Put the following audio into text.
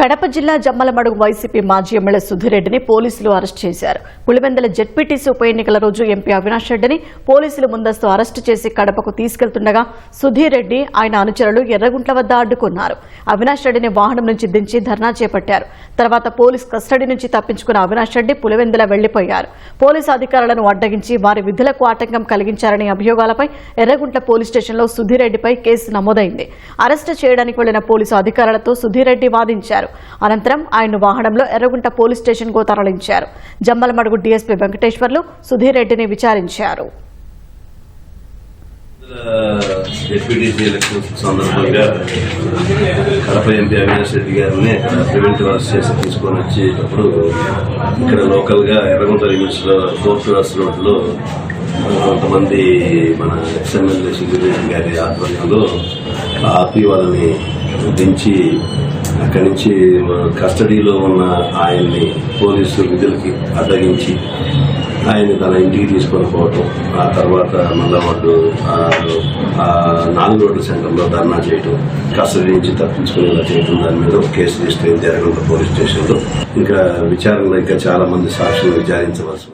కడప జిల్లా జమ్మలమడుగు వైసీపీ మాజీ ఎమ్మెల్యే సుధిరెడ్డిని పోలీసులు అరెస్ట్ చేశారు. పులివెందల జెడ్పీటీసీ ఉప ఎన్నికల రోజు ఎంపీ అవినాష్ రెడ్డిని పోలీసులు ముందస్తు అరెస్టు చేసి కడపకు తీసుకెళ్తుండగా సుధీరెడ్డి ఆయన అనుచరులు ఎర్రగుంట్ల వద్ద అడ్డుకున్నారు. అవినాష్ రెడ్డిని వాహనం నుంచి దించి ధర్నా చేపట్టారు. తర్వాత పోలీస్ కస్టడీ నుంచి తప్పించుకున్న అవినాష్ రెడ్డి పులివెందుల వెళ్ళిపోయారు పోలీసు అధికారులను అడ్డగించి వారి విధులకు ఆటంకం కలిగించారనే అభియోగాలపై ఎర్రగుంట్ల పోలీస్ స్టేషన్లో సుధీరెడ్డిపై కేసు నమోదైంది. అరెస్టు చేయడానికి వెళ్ళిన పోలీసు అధికారులతో సుధీరెడ్డి వాదించారు. చేశారు. అనంతరం ఆయన్ను వాహనంలో ఎర్రగుంట పోలీస్ స్టేషన్కు తరలించారు. జమ్మలమడుగు డీఎస్పీ వెంకటేశ్వర్లు సుధీర్ రెడ్డిని విచారించారు. డిప్యూటీసీ ఎలక్షన్స్ సందర్భంగా కడప ఎంపీ అవినాష్ రెడ్డి గారిని ఇక్కడ ప్రివెంటివ్ అరెస్ట్ చేసి తీసుకొని వచ్చేటప్పుడు ఇక్కడ లోకల్గా ఎర్రగుంట లిమిట్స్ ఫోర్త్ క్లాస్ రోడ్లో కొంతమంది మన ఎక్స్ఎమ్మెల్యే సుధీర్ రెడ్డి గారి ఆధ్వర్యంలో ఆపి వాళ్ళని దించి అక్కడి నుంచి కస్టడీలో ఉన్న ఆయన్ని పోలీసు విధులకి అడ్డగించి ఆయన తన ఇంటికి తీసుకొని పోవటం. ఆ తర్వాత మళ్ళా వాళ్ళు నాలుగు రోడ్ల సెంటర్లో ధర్నా చేయటం కస్టడీ నుంచి తప్పించుకునేలా చేయటం దాని మీద ఒక కేసు రిజిస్టర్ జరగడం పోలీస్ స్టేషన్లో. ఇంకా విచారణలో ఇంకా చాలా మంది సాక్షులు విచారించవలసి